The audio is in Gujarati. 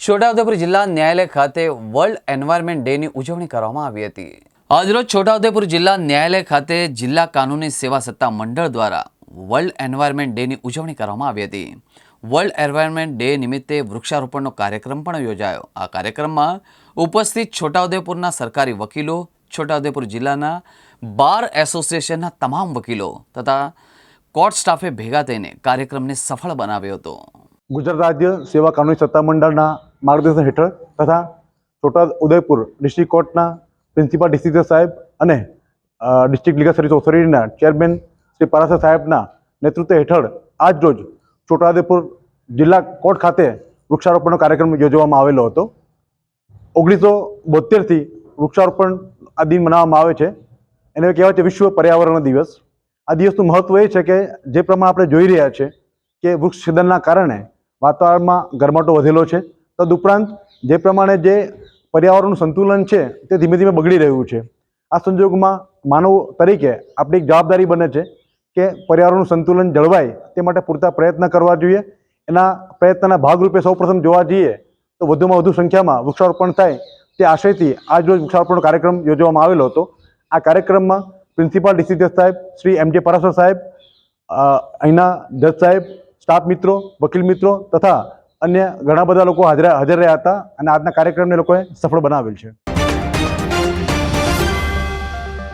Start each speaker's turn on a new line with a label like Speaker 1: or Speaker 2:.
Speaker 1: છોટાઉદેપુર જિલ્લા ન્યાયાલય ખાતે વર્લ્ડ એન્વાયરમેન્ટ ડેની ઉજવણી કરવામાં આવી હતી. આજરોજ છોટાઉદેપુર જિલ્લા ન્યાયાલય ખાતે જિલ્લા કાનૂની સેવા સત્તા મંડળ દ્વારા વર્લ્ડ એન્વાયરમેન્ટ ડેની ઉજવણી કરવામાં આવી હતી. વર્લ્ડ એન્વાયરમેન્ટ ડે નિમિત્તે વૃક્ષારોપણનો કાર્યક્રમ પણ યોજાયો. આ કાર્યક્રમમાં ઉપસ્થિત છોટાઉદેપુરના સરકારી વકીલો, છોટાઉદેપુર જિલ્લાના બાર એસોસિએશનના તમામ વકીલો તથા કોર્ટ સ્ટાફે ભેગા થઈને કાર્યક્રમને સફળ બનાવ્યો હતો.
Speaker 2: ગુજરાત રાજ્ય સેવા કાનૂની સત્તા મંડળના માર્ગદર્શન હેઠળ તથા છોટા ઉદયપુર ડિસ્ટ્રિક્ટ કોર્ટના પ્રિન્સિપાલ ડિસ્ટ્રિક્ટર સાહેબ અને ડિસ્ટ્રિક્ટ લીગલ સર્વિસ ઓથોરિટીના ચેરમેન શ્રી પારાસર સાહેબના નેતૃત્વ હેઠળ આજ રોજ છોટાઉદેપુર જિલ્લા કોર્ટ ખાતે વૃક્ષારોપણનો કાર્યક્રમ યોજવામાં આવેલો હતો. ઓગણીસો બોતેરથી વૃક્ષારોપણ આ દિન મનાવવામાં આવે છે. એને કહેવાય છે વિશ્વ પર્યાવરણ દિવસ. આ દિવસનું મહત્ત્વ એ છે કે જે પ્રમાણે આપણે જોઈ રહ્યા છે કે વૃક્ષ છેદનના કારણે વાતાવરણમાં ગરમાટો વધેલો છે. તદુપરાંત જે પ્રમાણે જે પર્યાવરણનું સંતુલન છે તે ધીમે ધીમે બગડી રહ્યું છે. આ સંજોગોમાં માનવ તરીકે આપણી એક જવાબદારી બને છે કે પર્યાવરણનું સંતુલન જળવાય તે માટે પૂરતા પ્રયત્ન કરવા જોઈએ. એના પ્રયત્નના ભાગરૂપે સૌપ્રથમ જોવા જઈએ તો વધુમાં વધુ સંખ્યામાં વૃક્ષારોપણ થાય તે આશયથી આજરોજ વૃક્ષારોપણનો કાર્યક્રમ યોજવામાં આવેલો હતો. આ કાર્યક્રમમાં પ્રિન્સિપાલ ડીસી જજ સાહેબ શ્રી એમ જે પરાસર સાહેબ અહીંના જજ સાહેબ સ્ટાફ મિત્રો, વકીલ મિત્રો તથા અન્ય ઘણા બધા લોકો હાજર હાજર રહ્યા હતા અને આજના કાર્યક્રમને લોકોએ સફળ બનાવેલ છે.